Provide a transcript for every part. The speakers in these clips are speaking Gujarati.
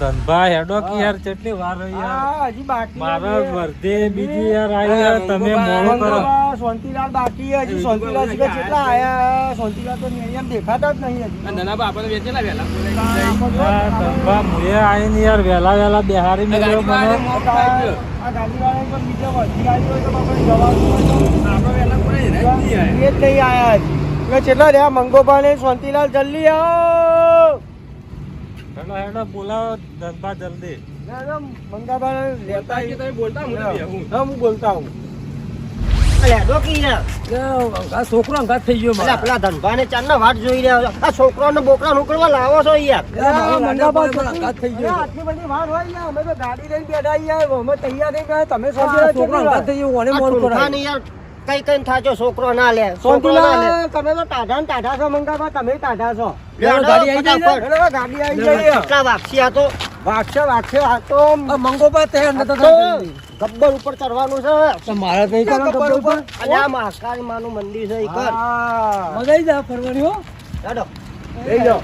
ધનભા હેડો કે યાર કેટલી વાર રહી યાર. હજી બાકી મારા છે. વર્ધે બીજી યાર આવી યાર તમે મોડો કરો. શાંતિલાલ બાકી હજી શાંતિલાલ શીખર કેટલા આયા? શાંતિલાલ તો અહીંયા દેખાતા જ નહીં હજી. આ ધનભા મુએ આવીને યાર વહેલા વહેલા બિહારી મેળ્યો મને. આ ગાડીવાળાને પણ બીજા વધી ગાડી હોય તો બાપા જવાનું હોય તો એ જ નહીં આયા હજી. કેટલા રહ્યા મંગોબા ને શાંતિલાલ જલ્દી આવો. હેડો હેડો બોલાવો ધનભા જલ્દી. ના, ના, મંગાબા લેતા આવીએ. હા, હું. બોલતા હું. છોકરો અંગાત થઈ ગયો પેલા પેલા ધનભાને ચાંદના વાટ જોઈ રહ્યા. આ છોકરાને બોકરા નોકરવા લાવો છો યાર. અંગાત થઈ ગયો. આટલી બધી વાર હોય અમે તો ગાડી લઈને બેઠા અમે તૈયાર નહીં તમે છોકરો અંગાત થઈ ગયો યાર કઈ કઈ થાચો છોકરો ના લે છોકરો ના લે તમે તો ટાઢા ને ટાઢા છો મંગાવા તમે ટાઢા છો. ગાડી. અરે, હવે ગાડી આવી કેટલા આ તો? આ તો તો ગબ્બર ઉપર ચડવાનું છે. તો મારે નહીં ક્યાં ગબ્બર ગબ્બર ઉપર? અને આ મહાકાળી માનું મંદિર છે ઈ મગાઈ જા ફરવાની હો. ચાલો લઈ જાઓ.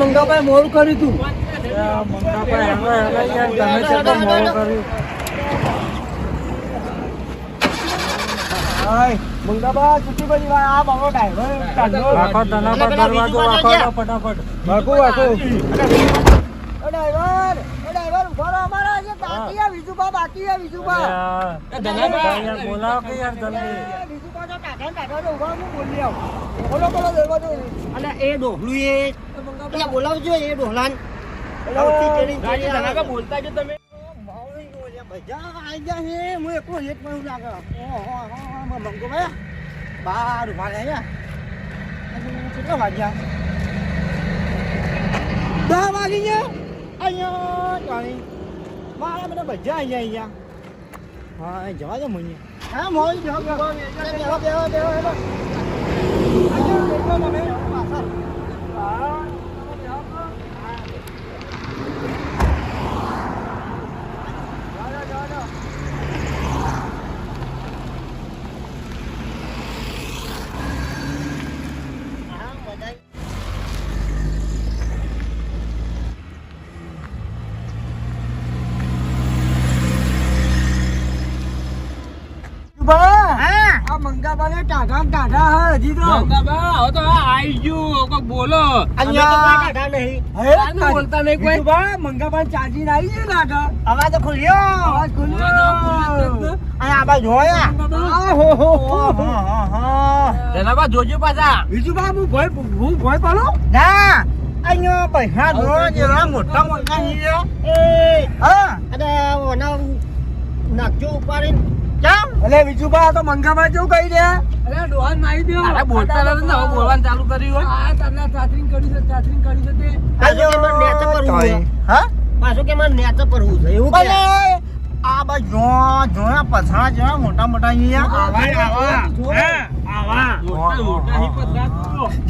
મંગાભાઈ મોડું કર્યું તું. મંગાભાઈ કેટલું મોડું મંગાબા છૂટી પડી વાર. આ બાબો driver ટાઢો. રાખો તને પર દરવાજો રાખો ફટાફટ વાગો, વાગો. એ driver, એ driver ઊભો રહો અમારા. આજે બાકી છે, વિજુબા બાકી છે, વિજુબા. યાર બોલાવો કે યાર જલ્દી એ વિજુબા તો ને ટાઢા તો ઊભા હું બોલી આવું. બોલો, બોલો, દરવાજો. અને એ ડોહલું એ પેલા બોલાવજો એ ડોહલાન. બોલતા જો તમે બાર ઊભા રહ્યા. કેટલા વાગ્યા? દસ વાગી ગયા? અહીંયા જાણી. મારા બધા બધા ગયા અહીંયા. હા, જવા દે મને. હા, બેહો, બેહો. બેહો, બેહો, બેહો, બેહો. અહીંયા બેઠો તમે. પાછળ. હા. હા, બધા વિજુબા, હા. આ ટાઢા ને ટાઢા હે, હજી તો. મંગાભા હવે તો આ આઈ ગયું. કોક બોલો. અહીંયા ટાઢા નહીં. હે, આનું બોલતા નહીં કોઈ. વિજુબા, મંગાબાને ચાર્જિંગ આવી છે ટાઢા. અવાજ ખુલ્યો. અવાજ ખુલ્યો. અહીંયા આ બાજુ જોયા આ. હો, હો, હો, હો. જનાબા જોજો પાછા. વિજુબા, હું ભય- હું ભય પાડું? ના. નો જેવા મોટા મોટા છે એ. હા. અને ઓના નાખજો ઉપાડીને. જામ અલે વિજુબા, આ તો મંગામાં જેવું કહી દે અરે ડોહાન મારી દે અરે બોલતા રહે ને બોલવાનું ચાલુ કર્યું હોય. આ તમને ચાતરીંગ કરી છે ચાતરીંગ કરી છે તે. પાછું કે મારે નેચે પરવું છે? હા? પાછું કે મારે નેચે પરવું છે? એવું કે? અલે, આ બા જો જોયા પછાડા જેવા મોટા મોટા અહીંયા. આવા, આવા. હા, આવા. મોટા મોટા હી પથરા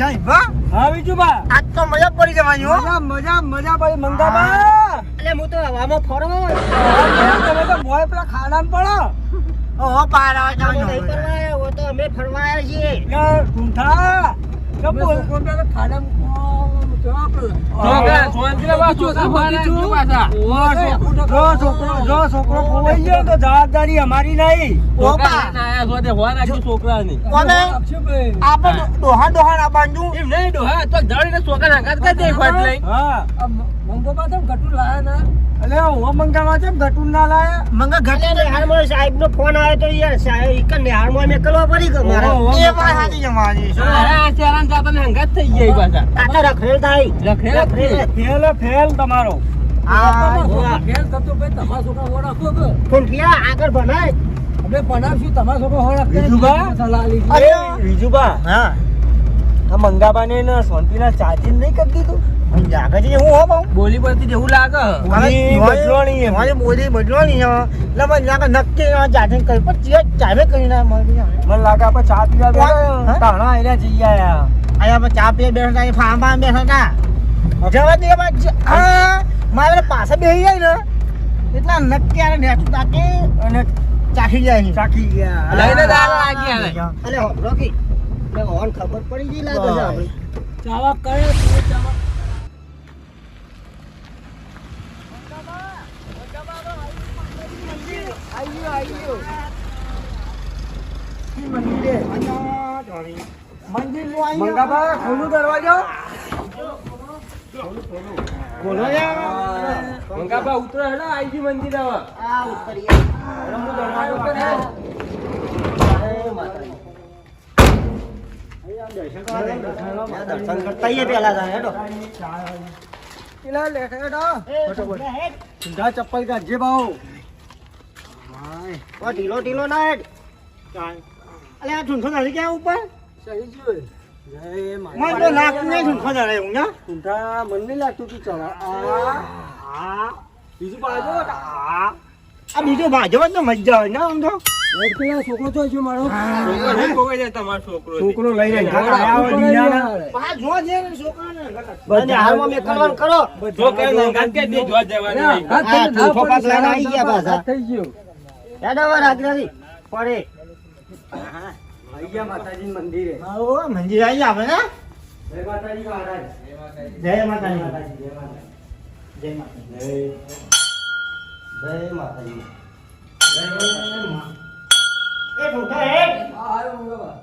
જાય બા હા, વિજુબા. આજ તો મજા પડી જવાની હો. મજા, મજા, પડી. મંગાબા. એટલે હું તો હવામાં ફરવા તમે તો મોય પેલા ખાડામાં પડો. ઓહો પારા જવાનું નહીં ફરવા આવ્યા, તો અમે ફરવા છીએ. તો બોલ. જવાબદારી અમારી નહીં. છોકરા ના આયા છો તે હોવા નાખ્યું છોકરાની આપણે ડોહા ડોહા ના બાંધું. એમ નહીં ડોહા તો જાણીને છોકરા કરી દે ફટ લાયા ના. અલે હું મંગાવા છે ઘટું ના લાયા? મંગા ઘટે નિહાળમાં સાહેબ નો ફોન આવ્યો તો યાર સાહેબ એક નિહાળમાં મેં કરવા પડી ગયો મારે. એ વાત આ હંગાત થઈ ગઈ પાછા. કાકા રખડેલ થાય. રખડેલા જ છે. ફેલ ફેલ તમારો. આ જોવા. ફૂંટિયા આગળ ભણાય. અરે વિજુબા હા. આ મંગાબાને ને શાંતિના ચાર્જિંગ નહીં કરી દીધું? જાગે છે હું હો બહુ બોલી પરથી જેવું લાગે? બોલી બદલવાની મારી બોલી બદલવાની એટલે મને લાગે નક્કી જાતે કરી પણ ચિયા ચાવે કરી ના મને લાગે આપણે ચા પીવા હા? બેઠા તાણા જઈ આયા. અહીંયા આપણે ચા પીએ બેઠા હતા ફાર્મ ફાર્મ બેઠા હતા. જવા દે બા મારે પાસે બેસી જાય ને. એટલા નક્કી આને નેઠું તાકી અને ચાખી જાય ચાખી ગયા. લઈને જ આવા લાગ્યા અલે હોભળો કે એટલે ઓન ખબર પડી ગઈ લાગે છે આપણે. ચાવા કરે ચાવા મંગાબા ખોલું દરવાજો. ઉતરો હેડો આઈજી મંદિર હવે આ ચપ્પલ કાઢજે ઓ, ઢીલો ઢીલો ના હેડ. અલે આ ઠૂંઠો ધરી ગયા ઉપર સહી જોઈ મને તો લાગતું નહીં ઠૂંઠો લાગતું તું ચલા આ બીજું બાજુ આ બીજો ભાજપ તો મજા આવે ને આમ તો છોકરો તો હજુ મારો. છોકરો લઈ જાય ને માતાજી મંદિરે આવો મંદિર આવી આપણે જય માતાજી. જય માતાજી. જય માતાજી. જય માતાજી. જય માતાજી એ ઠૂંઠા હેડ આ મંગાબા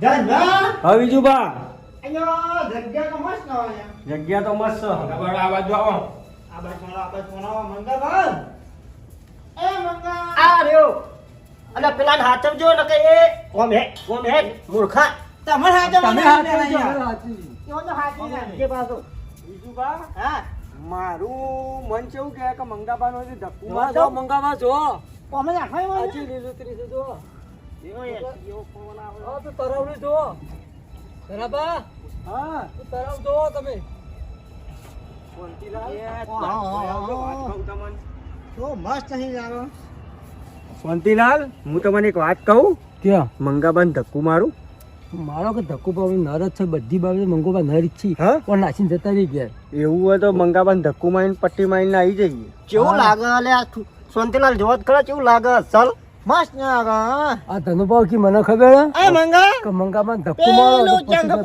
જા જા હવે બીજું બા અહીંયા જગ્યા તો મસ્ત હોય. જગ્યા તો મસ્ત. છે. મંગાબા આ બાજુ આવો. અને પેલા હાથવજો ન કે એ કોમ હે? કોમ હે? મૂર્ખા. તમે હાથવ તમે હાથ હા. મારું મન કેવું કે કે જે ધક્કુ જો, મંગાબા જો. અમે નાખવાય મને? હજી લીલુંતરી છે જો. હા તો તરાવડી જો. તરાબા હા. તરાવ જો તમે. શાંતિલાલ હું તમને એક વાત કહું? ક્યાં? મંગાબાન ધક્કુ મારું. મારો કે ધક્કો બાબુ નર જ છે બધી બાબતે મંગોબા નર જ છે. હા? પણ નાસીને જતા રહી ગયા. એવું હોય તો મંગાબા ધક્કુ મારીને પટ્ટી મારીને આવી જઈએ. કેવું લાગે અલે આ થુ- શાંતિલાલ જોત ખરા કેવું લાગે? અસલ મસ્ત. આ કી મને ખબર એ મંગા? કે ધક્કો મારો ચંગ તો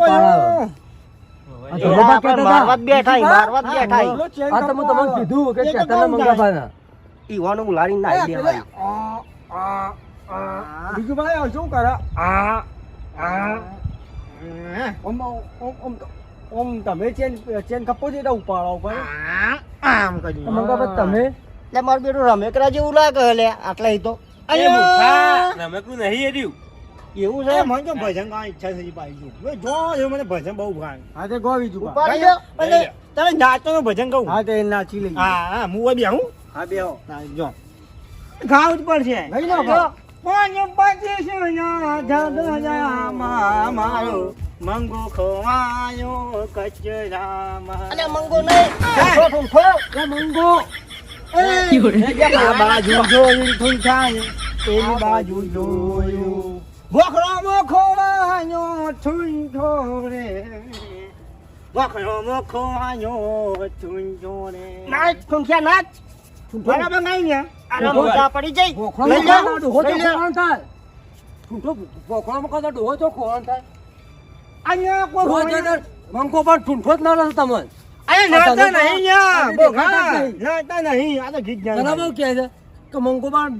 તમને કીધું કે. ઈવાનું નાખી દેવાય. બીજું ભાઈ શું કરે? આ હા. ઓમ ઓમ ઓમ તમે ચેન ચેન કપો છે તો ઉપાડો ઉપર આમ કરી. તો મંગાબા તમે લે મારું બેટું રમેકડા જેવું લાગે લે આટલા તો એ મૂર્ખા, રમકડું નહીં એર્યું. એવું છે મને તો ભજન ગાવાની ઈચ્છા થઈ પાઈ ગયું જો જો મને ભજન બહુ ભાવે હા તે ગો બીજું બા. ઉપાડી લો એટલે તમે નાચો નું ભજન ગાઉં હા તે નાચી લઈએ હા હા હું બે હું હા બે જો ગાવ જ પડશે પચીસ ના મારો મંગો ખવાયો કચરામાં અલે મંગો નહીં. ઠૂંઠો ઠૂંઠો મંગો? આ બાજુ જોયું ઠૂંઠાયું પેલી બાજુ જોયું. બોખરો મોખો વાયો ઠૂંઠો રે. બોખરો મોખો વાયો ઠૂંઠો રે. નાચ ઠૂંઠ્યા નાચ? બરાબર નહીં ને? આ મોઢા પડી જાય લઈ લે, ડોહો તો લઈ થાય. ઠૂંઠો ભોખડામાં ખાતા ડોહો તો ખોવાણ થાય. અહીંયા કોઈ હોય મંગો પણ ઠૂંઠો જ ના રહેશે તમને. અહીંયા નહીં યા, આ બોખા. દેખાતા નહીં. આ તો ગીત ગાય. બરાબર કહે છે કે મંગો પણ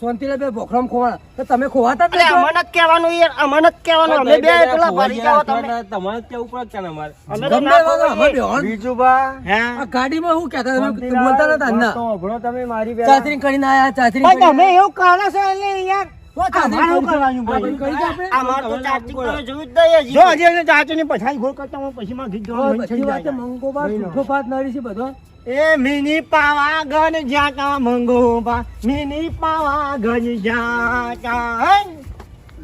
શાંતિલાલ બે ભોખડામાં ખોવાણ તો તમે ખોવાતા જ નહીં. અમને જ કહેવાનું યાર અમને જ કહેવાનું અમે બે એકલા ભરી જાવ તમે તમારે જ કેવું પડે ને અમારે ગમે ના અમે. બેહોણ. બીજું બા હે આ ગાડીમાં હું કહેતા તમે બોલતા નતા ના તો અભણો તમે મારી બેલા. ચાતરી કરીને આયા ચાતરી કરીને તમે એવું કાળા છો એટલે યાર ચાચી જ નહીં હજી. જો હજી એને ચાચીની પછાડી ગોળ કરતા પછી માં બંધ બધી થઈ વાતે જાય. મંગો બાર ઠૂંઠો ફાત નડી છે બધો એ મિની પાવાગઢ જાતા મંગોબા મિની પાવાગઢ જાતા.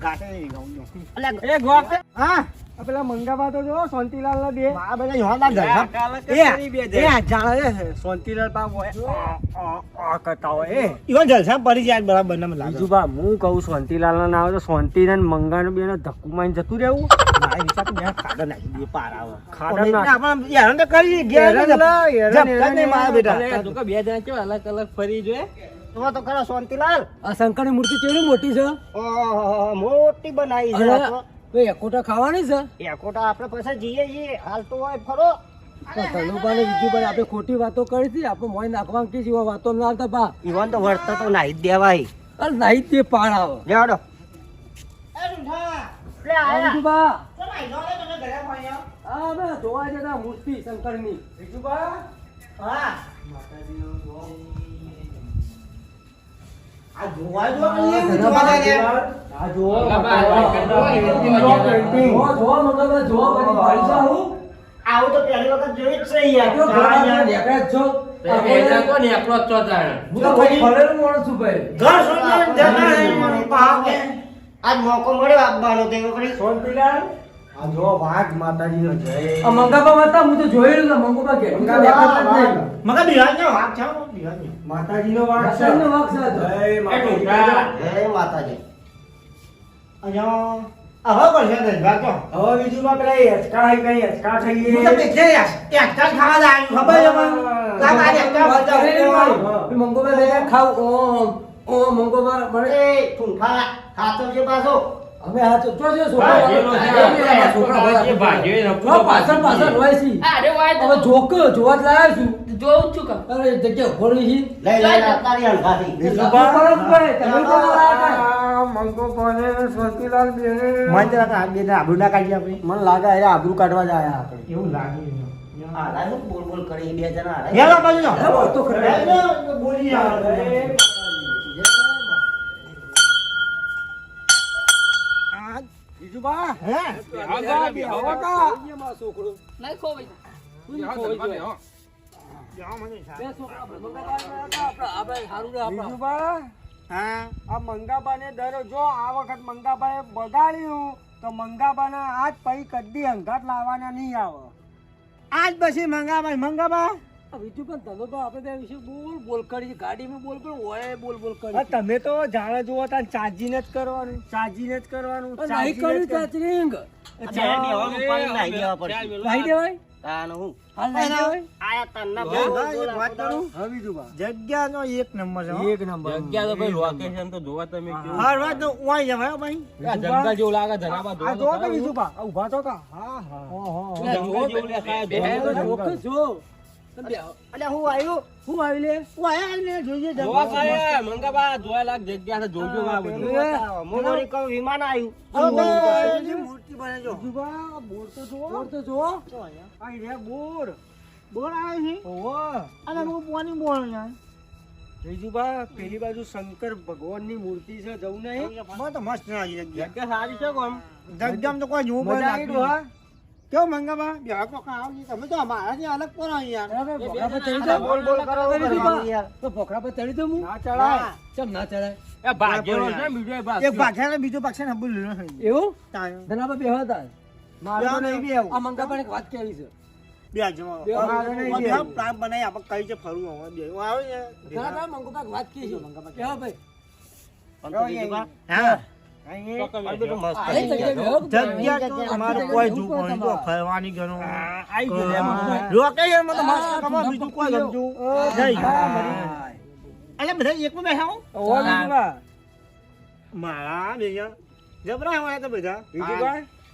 ગાતે ગાઉં છું. અલ્યા, એ ગોખ હા? પેલા મંગાબા તો જો શાંતિલાલ ના બે આ બધા ગધા. કાલે એ બે એ જાણે છે શાંતિલાલ બા હોય આ, કરતા હોય એ. ઈવન જલસા પડી જાય બરાબર મને લાગે. બીજું બા હું કહું શાંતિલાલ ના આવે તો શાંતિલાલ મંગાનો બે ધક્કુ મારીને જતું રહેવું. મારા હિસાબ તો મેં ખાડો નાખી દઈએ પાર આવે. ખાડો અમે આપણે યાર ને કરી ગયા નહીં મારા બેટા. તો કે બે જણા કેવા અલગ અલગ ફરી જોઈએ. તો તો ખરા શાંતિલાલ. આ શંકરની મૂર્તિ કેવી મોટી છે. મોટી બનાવી છે તો. એકોટા ખાવાની છે? એકોટા આપણે પછી જઈએ છીએ. હાલ તો હોય ફરો. ધનુભાઈ આપણે ખોટી વાતો કરી હતી. આપણે મોય નાખવા કે જેવા વાતો ના બા. ઈવન તો વર્તા તો નાહી જ દેવાય. અરે નહીં પાણ આવે જોવા જતા મૂર્તિ શંકરની. જોવા. જો. આ જુઓ આવું. આવું તો પહેલી વખત જોયું જ છે યાર. જ છો. આજ મોકો મળ્યો આપવાનો તે વખતે. આ જો વાઘ મંગાબા હતા હું તો જોયેલું મંગોબા કે વાઘ છે બિહારનો. માતાજીનો વાઘ છે. જય માતાજી. જય માતાજી. અહીંયા હવે પડશે ધનભાગ તો. હવે બીજું પેલા એ હેચકા હઈ કઈ થઈ થઈએ હું તો પીછે યાર. ત્યાં અટકાલ ખાવા ખબર છે મને? તાર મારી અટકાલ બધા ભાઈ. મંગોબા બે ખાવ ઓ મંગો મંગોબા મને એ ખાતો છે પાછો. હવે આ તો જો જો છોકરા છોકરા ભાજે, ભાજે, જો પાછળ પાછળ હોય. છે. અરે વાય હવે જોક જોવા જ લાવ્યો છું. જોઉં છું કે. અરે જગ્યા ખોલી છે. લઈ લઈ તારી. બીજું ફરક પડે તમે કોણ મંગો કોને? શાંતિલાલ બેને. મને તો આ બે આબરૂ ના કાઢી આપણે. મને લાગે એ આબરૂ કાઢવા જ આયા આપણે. એવું લાગે આ લાગે બોલ બોલ કરી બે જણા. હેલો. નો. હે, બા હે? નહીં ખોવાઈ બીજું બા હા. આ મંગાબાને દર જો આ વખત મંગાબાએ બગાડ્યું તો મંગાબાના આજ પૈ કદી અંગાત લાવવાના નહીં આવે. આજ પછી મંગાભાઈ મંગાબા? બીજું પણ તમે તો આપણે બે વિશે બોલ બોલ કરી ગાડીમાં બોલ પણ ઓય બોલ બોલ કરી તમે તો જાણે જુઓ તા ચાજીને જ કરવાનું ચાજીને જ કરવાનું નહીં કર્યું જ કરવાનું. ચાચરિંગ નાહી દેવાય? હા, બોલ, એક નંબર એક નંબર. જગ્યા તો ભાઈ લોકેશન તો જોવા તમે હર વાત તો ઉવાઈ જવાય ભાઈ? જંગલ જેવું લાગે ધનાબા આ જો તો બીજું બા આ તો કા? હા હા. જ જો અલ્યા હું આવ્યું? શું આવી લે હું આયા ને જોઈએ જોવા કયા? મંગાબા જોવા લાયક જગ્યા છે જોજો આ બધું. હું વળી વિમાન આવ્યું. મૂર્તિ બને જો. બીજું બા બોર તો જુઓ. બોલ તો જો આ રે બોર. બોલ આવ્યું છે? ઓહો. અને હું પોની બોલ ને બીજું પેલી બાજુ શંકર ભગવાનની મૂર્તિ છે જવું નહીં? તો મસ્ત લાગી જગ્યા. સારી છે કોમ. જગજામ તો કોઈ જોવું પડે હા? કેવું બે કોક આવજી તમે તો અમારાથી અલગ પડો યાર ભોખરા પર ચડી આ જાઓ. બોલ બોલ કરો કરી. દીધું કરવાનું બા. યાર. તો ભોખરા પર ચડી દઉં હું? ના ચડાય. ચમ ના ચડાય? એ ભાગેલો છે બીજો ભાગ એક ભાગ્યા. બીજો પક્ષે ને બોલ લીધો એવું? ધનાબા બેહવા તા મારે તો નહીં બી આ મંગા પણ એક વાત કેવી છે? બે જમા મારે નહીં બે પ્લાન બનાવી આપણે કઈ છે ફરવું હવે બે આવે છે ધનાબા મંગા પણ એક વાત કી છે? કેવા ભાઈ હા આ બધું મસ્ત આ એ કે જગ્યા તો અમારું કોઈ જોવું નહીં જો ફરવાની ગણો આઈ ગયું એમ. લોકેશનમાં તો મસ્ત ખબર બીજું કોઈ ગમતું નહીં હા. મારા જબરા તો બધા.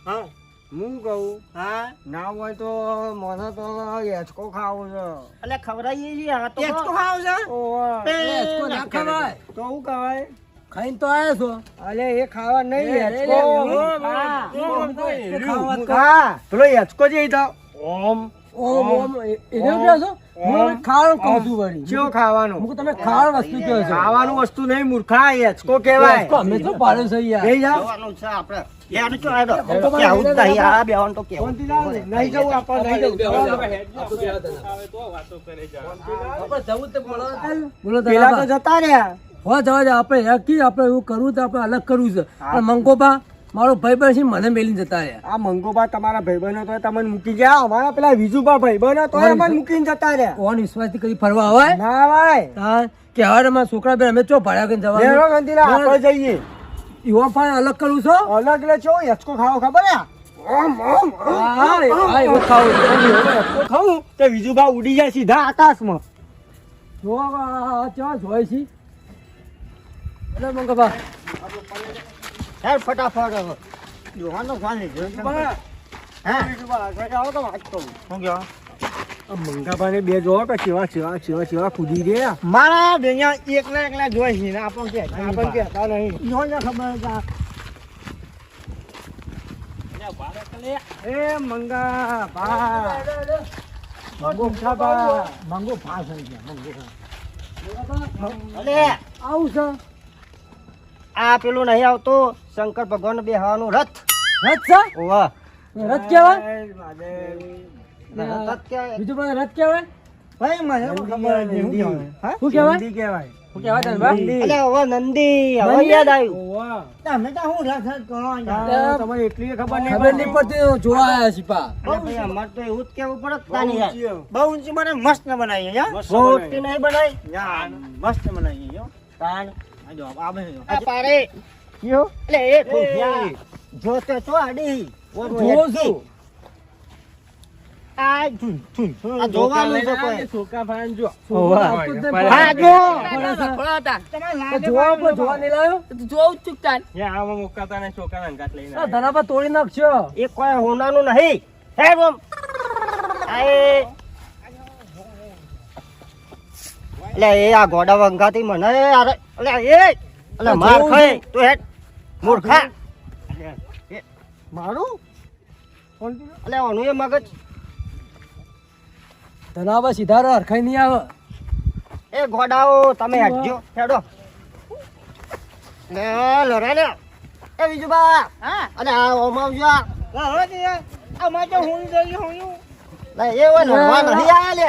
હા. હું. કહું? હા. ના હોય તો મને તો હેચકો ખાવો છે. એટલે ખવડાવીએ છીએ આ તો ખાવ છે? હેચકો ના ખવાય તો શું કહેવાય? ખાઈને તો આવ્યો છો અલે એ ખાવા નહીં હેચકો હા. હેચકો પેલો જે ઓમ ઓમ ઓમ એને કહો છો હું ખાવાનું કહું છું વળી ચેવો ખાવાનું હું તમે ખાવાનું વસ્તુ કહો છો ખાવાનું વસ્તુ નહીં મૂર્ખા હેચકો કહેવાય અમે તો પાડે છે યાર લઈ જાઓ. જવાનું છે આપણે યાર ચો આડો તો મારે નહીં આ બેવાનું તો કેવું નહીં જવું આપણે નહીં જવું આપણે જવું જ તે બોલાવો તો. બોલો તો પેલા તો જતા રહ્યા હો જવા દે આપણે યાકી આપણે એવું કરવું તો આપણે અલગ કરવું છે પણ મંગોબા મારો ભાઈ બન છે મને મેલીને જતા રહ્યા આ મંગોબા તમારા ભાઈબંધો તો તમને મૂકી ગયા અમારા પેલા વિજુબા ભાઈબંધો તો અમને મૂકીને જતા રહ્યા કોણ વિશ્વાસથી કદી ફરવા આવે ના આવે હા કે હવે અમારા છોકરા બેન અમે ચો ભાડા કરીને જવાનું ગંધીલા આપણે જઈએ યુવા પણ અલગ કરું છો અલગ લે છો યચકો ખાવો ખબર હે ખાવું. તે વિજુભા ઉડી જાય સીધા આકાશમાં જો આ ચા જોઈ છે એટલે મંગભા યાર ફટાફટ હવે. જોવાનો ફોન લીધો તો મંગાભાને બે જોવો કે કેવા કેવા કેવા કેવા કૂદી રહ્યા. મારા બેન્યા એકલા એકલા જોઈ છે ને આપણને કે આપણને કહેતા નહીં. જો ને ખબર આ એ મંગા ભા મંગોભાભા. મંગો ફાસ થઈ ગયા મંગો અલે આવું છે. આ પેલું નહીં આવતો. શંકર ભગવાન બેહવાનું રથ. રથ છે? ઓવા. રથ કહેવાય રથ કહેવાય. બીજું પણ રથ કહેવાય ભાઈ મને ખબર? હા? શું કહેવાય શું કહેવાય ધનભા? અલે હવે નંદી. હવે નંદી? યાદ આવ્યું. ઓવા. તમે તો હું રથ જ કરો યાર. તારે તમને એટલી ખબર નહીં ખબર નહીં પડતી જોવા આયા છીએ પા. અલે ભાઈ અમારે તો એવું જ કેવું પડે કે તાની યાર. ઊંચી. બહુ ઊંચી મને મસ્ત બનાવી મસ્ત બનાવી આ પારે. કયો એટલે એ. જો તે તો આડી. આ. આ જોવાનું છે કોઈ. જ. હા, જો. જોવા તોડી નાખશો. એ કોઈ હોનાનું નહીં. હે બમ એ એટલે એ આ ગોડા વંગાતી મને અરે એટલે એ એટલે માર ખાય તું હેડ મૂર્ખા. મારું? એટલે ઓનું એ મગજ. ધનાભા સીધા રો હરખાઈ નહીં આવે. એ ગોડાઓ તમે હટજો હેડો. લે લડે લે એ બીજું બા હા. અને આ ઓમ આવજો આ. હવે આ આમાં હું જઈ હું. હું લે એ હોય નવા નહીં આયા લે.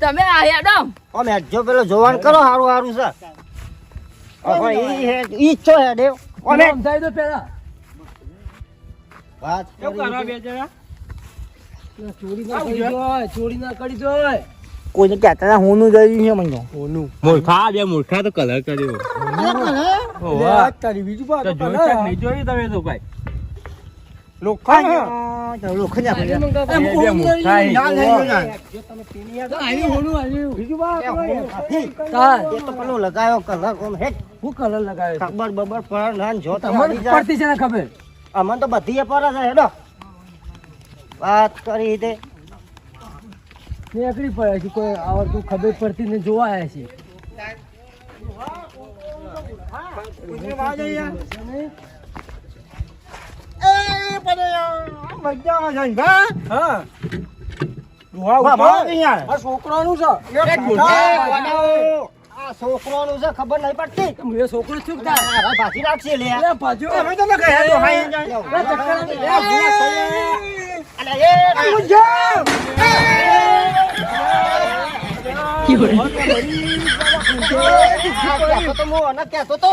તમે આયા ડમ ઓમ જો પેલો જોવાન કરો હારું હારું છે. હવે ઈ હે ઈ છો હેડે ઓમે સમજાઈ દો પેલા. વાત ચોરી ના કરી દો ચોરી ના કરી દો કોઈને કહેતા હું નું જઈ છે મને. મૂર્ખા બે મૂર્ખા તો કલર કર્યો. લે, આ કરી બીજું બા, તો તો જોયું કલર. છે કે આ. નહીં જોયું તમે તો ભાઈ? લોખંડ લોખંડ આજે આપણે મંગાતા બે કોણ મૂર્ખા નહીં? ના નહીં ના. તો આવ્યું હોનું આવ્યું બીજું બા, એ હું તો પેલો લગાયો કલર કોમ હેડ હું કલર લગાયો? ખબર બબર પર ના જો તો તમને આવી પડતી છે ને ખબર? અમન તો બધી પર છે હેડો. વાત કરી દે. નીકળી પડે છે કોઈ આવડતું ખબર પડતી ને જોવા આવ્યા છે. ભા હા છે છોકરાનું છે ખબર નહીં પડતી છોકરો છું ભાજી રાખશે કહેતો તો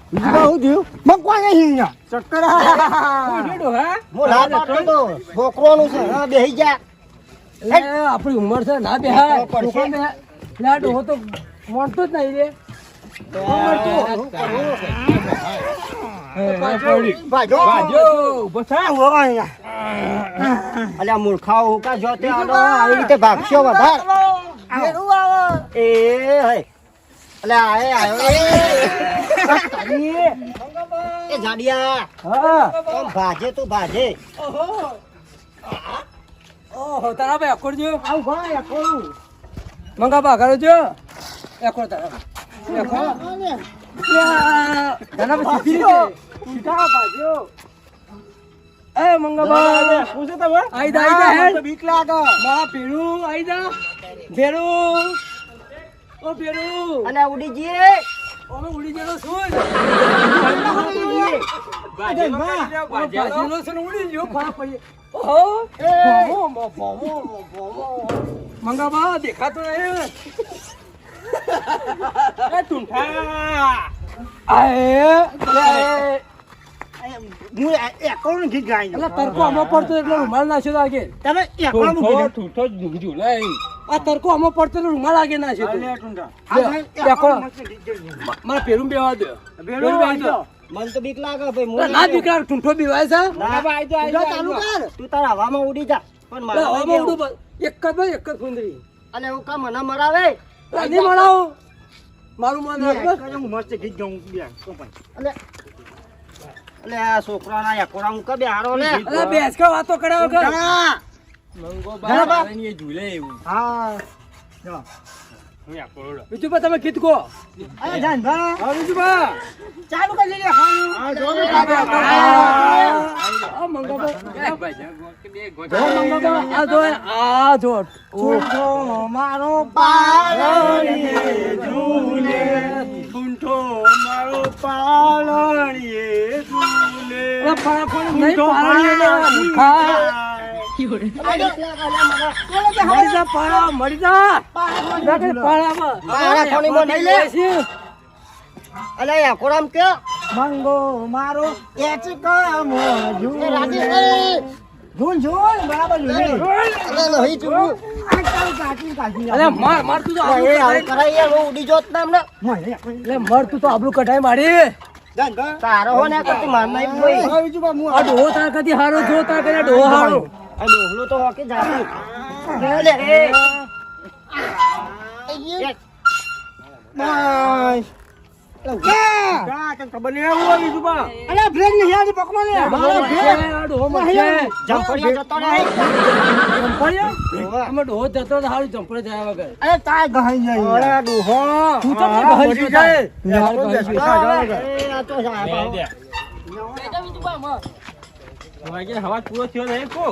ડોહો જો. બીજું બા શું થયું મગ કોણ ચક્કર છે છોકરોનું હા બેહી જા. આપણી ઉંમર છે ના બેહાય આ ડોહો તો મળતો જ નહીં રે. મૂર્ખાઓ હું કા જો. આવી રીતે ભાગશો વધારે એ હે. અલ્યા આય આયો. એ જાડિયા. હા. ઓમ ભાજે તું ભાજે. ઓહો. તારા ભાઈ અકોડ જો. આવ ભાઈ અકોડ મંગા બા કરો જો. અકોડ તારા તારા ભાઈ સીધી રીતે સીધા બાજુ એ મંગા બા પૂછો તમે? આઈ દા આઈ દા બીક લાગે. મારા પેરું આઈ દા પેરું ઓ પેરું અને ઉડી જઈએ અમે ઉડી ગયેલો છું જ. ભાજેલો કરી દો, ભાજેલો. ભાજેલો છે ને ઉડી ગયો ફાંક પડી. મંગાબા દેખાતો નહીં એ ટૂંઠા. આય, લે, હું તરકો આમાં પડતો એટલે રૂમાલ નાખ્યો તમે મૂકી જ આ તરકો આમાં પડતો એટલે રૂમાલ લાગે નાખ્યો ગાય. મારે પેલું બેવા દો. પેલું બેવા દો. મને તો બીક લાગે ભાઈ હું ના બીવાય છે. જા, આઈ ચાલુ કર તું તારા હવામાં ઉડી જા. પણ મારા આમાં ઉડું એક જ એક જ કુંદરી અને હું કા મને મરાવે. નહીં મળાવો મારું મન મસ્ત ગીત ગાઉં બે તો પણ. એટલે એટલે આ છોકરાના યાકોરા હું કબે હારો લે? અલા બેસ કે વાતો કર્યા વગર હા મંગોબા એ ઝૂલે એવું. હા. કરોડો. બીજું તમે કીધું કો અરે જાન ભા હા બીજું બા ચાલુ કરી લે ખાવાનું. જો આ બે જો જો મારો ઝૂલે. મારો પાલણીએ ઝૂલે. નહીં. મરી જા પાળા મરી જા. પાળામાં. પાળા ખોણીમાં નહીં લે. અલે યાકોરામ કે? મંગો મારો એચ કામ એ ઝૂલ ઝૂલ બરાબર ઝૂલે. અલે નહીં ચૂકું આ ચાલ કાચી કાચી. અલે માર માર તું આબરૂ કઢાઈ- કરાઈ યાર હું ઉડી જોત ના. હમણાં અલે મર તું તો આબરૂ કઢાઈ મારી. તારો હો ને કરતી માર નહીં ભાઈ બીજું બા હું આ ડોહો તાર કદી હારો જો તાર કદી ડોહો હારો. આ ડોહલું તો હોકી જાતું. અલે એ. બાય ખબર નહીં આવું આવી બા. અરે બ્રેક નહીં આજે પકડો ને. ડોહો મરશે, આ ડોહો મરશે. જમફળિયા જતો રહે. જંપડિયા? અમે ડોહો જતો તો હારું જંપડે જાય વગર. અરે તાય ગહાઈ જાય અરે ડોહો. તું તો મરી છું જાય. યાર, ગહન છું. એ, આ તો જા, બે, બે. બેટા બીજું બા માં. વાગે હવા પૂરો થયો નહીં કો?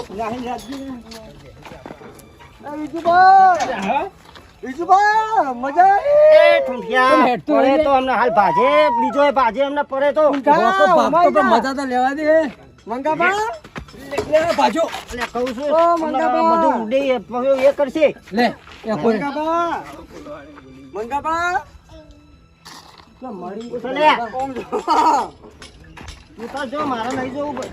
બીજુબા મજા એ, ઠુંઠિયા. પડે તો અમને હાલ ભાજે બીજો એ ભાજે અમને પડે તો. ડોહો તો મજા તો લેવા દે મંગાબા લે, લે, કહું છું ઓ, મંગાબા. બધું ઉડે એ કરશે. લે મંગાબા મંગાબા મળી તો લે. તું તો જો મારે નહીં જોવું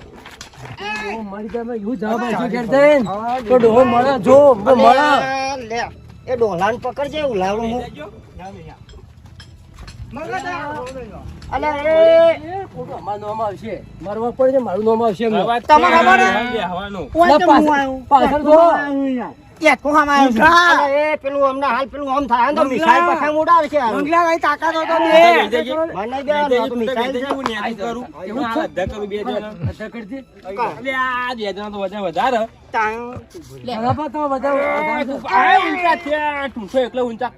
એ! ડોલાને પકડજે ઉલાવડું હું અલે એ એ ખોટું અમારું નામ આવશે. મારવા પડે મારું નામ આવશે આવ્યો. આમ એ પેલું હમણાં હાલ પેલું આમ થાય તો મિસાઈલ છે. મંગલા ભાઈ તાકાત હતો. બે, આ તો મિસાઈલ છે. કરું. એવું હું છે? કરું બે જણા. અચ્છા કરતી. એટલે આ બે જણા તો વધારે. વધારે ઊંચા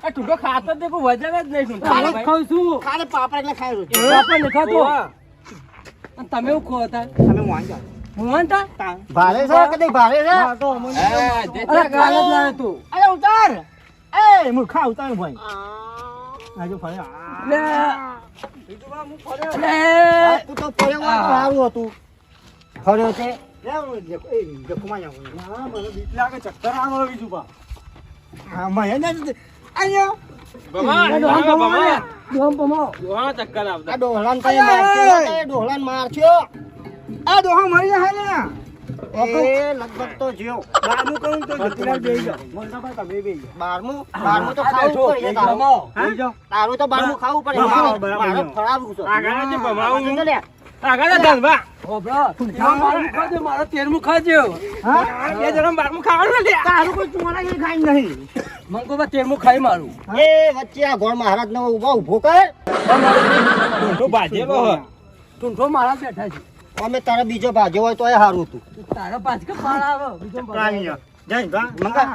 તો. હા, તો આવે તો. તો. મને. આ ટૂંસો ખાતો નહીં, કોઈ વજન જ નહીં. હું જ ખાઉં છું ખાલી પાપડ એટલે ખાય રહ્યો. બાપા ને ખાતો અને તમે એવું ખો હતા તમે વાંચો. હું વાંટા ભારે છે કદી ભારે છે હા, જે અરે કાલ જ લાવ્યો તું અરે ઉતાર. એ, મૂર્ખા ઉતાર ભાઈ. લે જો ફરે. આ. લે લે તું તો હોત તો સારું હતું ફર્યો છે લે, હું દેખો, એ, દેખો, માં આવું. હા, મને લે. ભગવાન. ડોહા પમાવો. ડોહાના ચક્કર આવતા. આ ડોહલાને કઈ મારખ્યો તો એ ડોહલાને મારખ્યો આ ડોહા મરી જાય ને. એ લગભગ તો જીવ બારમું કહું તો જતીલાલ બેહી જાઓ. મંગાબા તમે બેહી જાઓ. બારમું બારમું તો ખાવું પડે તારું. તારું તો બારમું ખાવું પડે મારે ફરાવું છે આગળ છે ભમાવું. આગળ છે ધનભા. મારું તેરમું ખાજો. હા? બે જણા બારમું ખાવાનું લે. તારું કોઈ ખાઈ નહીં. મંગોબા તેરમું ખાઈ મારું એ વચ્ચે આ ગોળ મહારાજ નો ઊભો ઊભો કર તો ભાજેલો હે. ટૂંઠો મારા બેઠા છે અમે તારે બીજો ભાજ્યો હોય તો એ સારું હતું તારા પાછ કે પાળ આવે બીજો કાંઈ. જય. મંગા.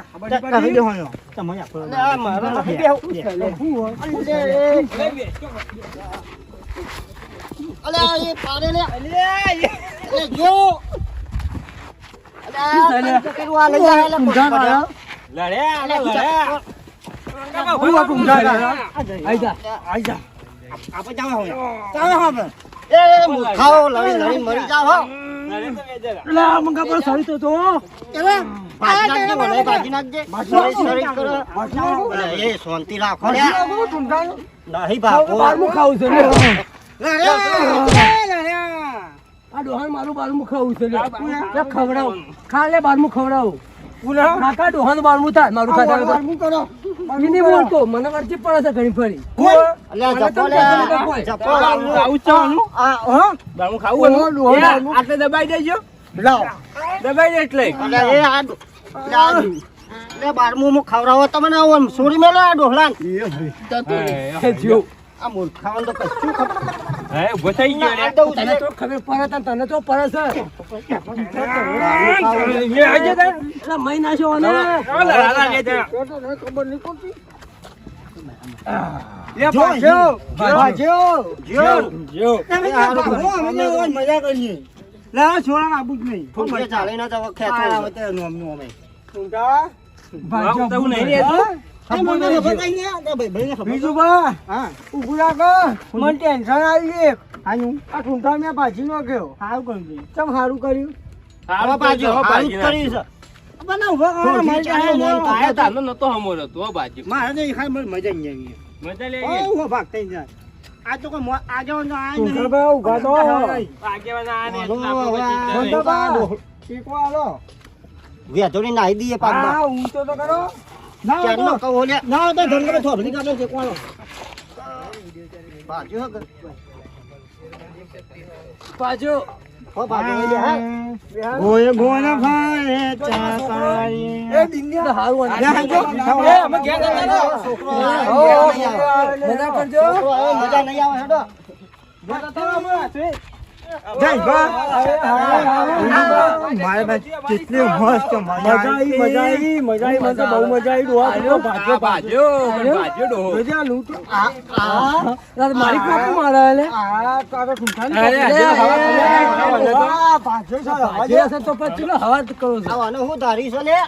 તમે આપો. મારો. બે. અલે એ- અલે આ એ પાડે લે અલે? લઈ જાય એટલે લડ્યા લડ્યા હું આ ઊંધા આઈ જા. આઈ જા. આપણે જાવે હવે. જાવે હવે. એ મૂર્ખાઓ લડી લડી મરી જાઓ હો. એટલે આ મંગાપા સળી તો તો. સરી સરી લે. નહીં ભાગો. ખાવું છે લે. આ ડોહાન મારું બારમું ખાવું છે. ખવડાવ. ખા લે બારમું ખવડાવ. કાકા ડોહાન બારમું થાય. મારું ખાતા બારમું કરો. નહીં બોલતો. મને વળતી પડે છે ઘણી ફરી. અલ્યા, જપો લે. જપો. આવું જ આ, હા? બારમું ખાવું. આટલે દબાઈ દેજો. લાવો. દબાઈ દે એટલે. એ આ બારમું હું. ખવડાવો આમ સોરી મેળો આ ડોહલાન. આ મૂર્ખાવન તો કશું ખબર હે ઊભો થઈ ગયો લે આ તને તો ખબર પડે તને તને તો પડે છે એ આજે તાર. એટલે ચાલો, લડાલા બે જણા. લે તો મજા કરીએ. લે, આબુ જ નહીં. ફૂંકે ચાલીને તો હવે ખેંચો છે. હવે તે નોમનું નહીં રહેતું. મને. આ ટેન્શન આવી આનું. આ ઠૂંઠા મેં ભાજી નો ગયો સારું કર્યું. ચમ સારું કર્યું છે. બને ઊભા મારી. આ નતો હમોરો તું, હો, મારે તો એ મને મજા નહીં આવી. મજા લે ઓ, હું ભાગતા જાય. આ તો કોઈ આજે આયા જ નહીં. ઊભા તો દઈએ પાકમાં. હા તો કરો ચારનો તો- કહો લે. ના તો ધનગર થોભલી કાઢો છે, કોણ? બાજુ હો કે? પાછો હો બાજુ લે, હા. ગોય ગોય ભાઈ ચાકારી. એ દિન્યા હારું લે, હાજો. એ અમે જતા રહો. છોકરો મજા. મજા કરજો મજા નહીં આવે, હેડો. બા. હા, મારે ભાઈ કેટલી મસ્ત મજા આવી મજા આવી મજા આવી મને બહુ મજા આવી ડોહા આલ્યો, ભાગ્યો બાજ્યો, ડોહો. મજા લૂંટો આ, આ. મારી કોપી મારે એટલે આ કોપી. હજુ હવા અરે, આ ભાગ્યો છે, હવા જે તો પછી હવા કરો છો આવાનો હું ધારી છે લે?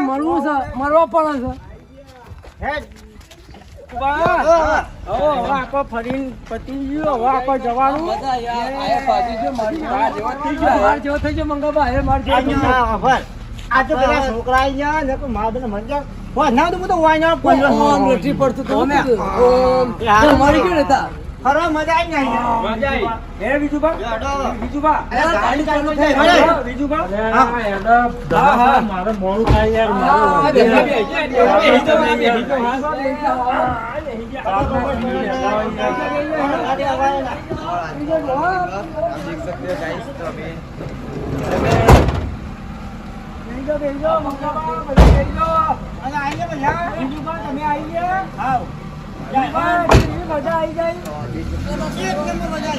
મરવું છે મરવા પડે છે હેડ. બા, હવે આપણે ફરીને પતી ગયું હવે આપણે જવાનું. જેવો થઈ ગયો. માર જેવો થઈ ગયો મંગાબા હે માર આ તો પેલા છોકરા ગયા ને મારા બેને મજા ના તો હું તો પડતું મરી ગયો તા મજા આવી નહીં મજા આવી. હે બીજું બીજુબા હેડો. બીજું બા અરે, ગાડી ચાલુ થઈ. હા, બીજું હા હા મારે મોડું થાય યાર બધા તમે આવી ગયા હાવ મજા આવી જાય મજા આવી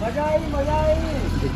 મજા આવી મજા આવી